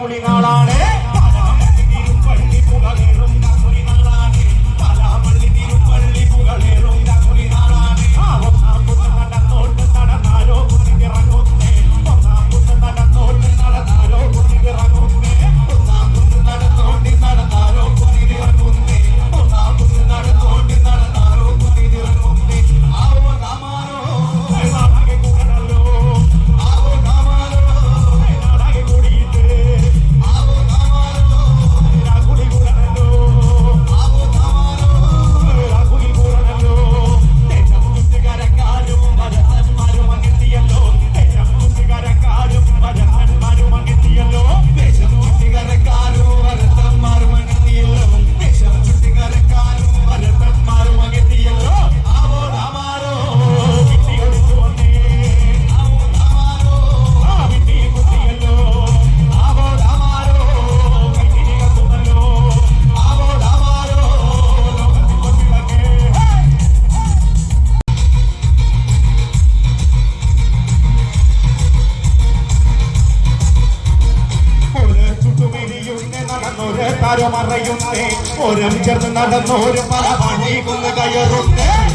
പുലികളാണ് നടന്നൊരു തരമറയുന്നേ. ഓരം ചേർന്ന് നടന്നൊരു പല പണി കൊന്ന് കയറുന്നേ.